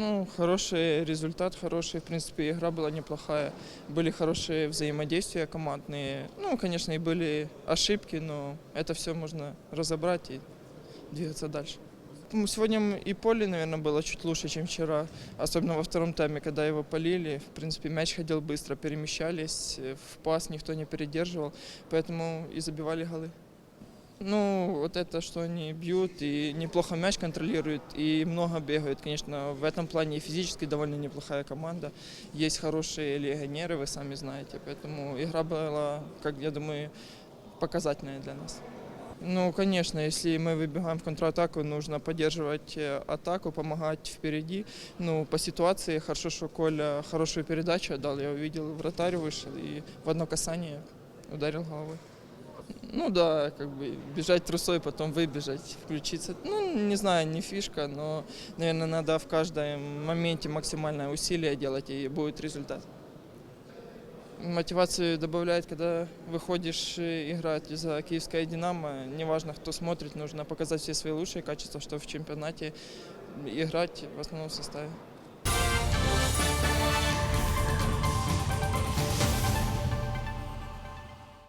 Ну, хороший результат, хороший, в принципе, игра была неплохая. Были хорошие взаимодействия командные. Ну, конечно, и были ошибки, но это все можно разобрать и двигаться дальше. Сегодня и поле, наверное, было чуть лучше, чем вчера. Особенно во втором тайме, когда его полили. В принципе, мяч ходил быстро, перемещались. э, В пас никто не передерживал. Поэтому и забивали голы. Ну, вот это, что они бьют и неплохо мяч контролируют, и много бегают. Конечно, в этом плане и физически довольно неплохая команда. Есть хорошие легионеры, вы сами знаете. Поэтому игра была, как я думаю, показательная для нас. Ну, конечно, если мы выбегаем в контратаку, нужно поддерживать э, атаку, помогать впереди. Ну, по ситуации, хорошо, что Коля хорошую передачу отдал. Я увидел, вратарь вышел и в одно касание ударил головой. Ну да, как бы бежать трусой, потом выбежать, включиться. Ну, не знаю, не фишка, но, наверное, надо в каждом моменте максимальное усилие делать, и будет результат. Мотивацию добавляет, когда выходишь э, играть за киевское «Динамо». Неважно, кто смотрит, нужно показать все свои лучшие качества, что в чемпионате играть в основном составе.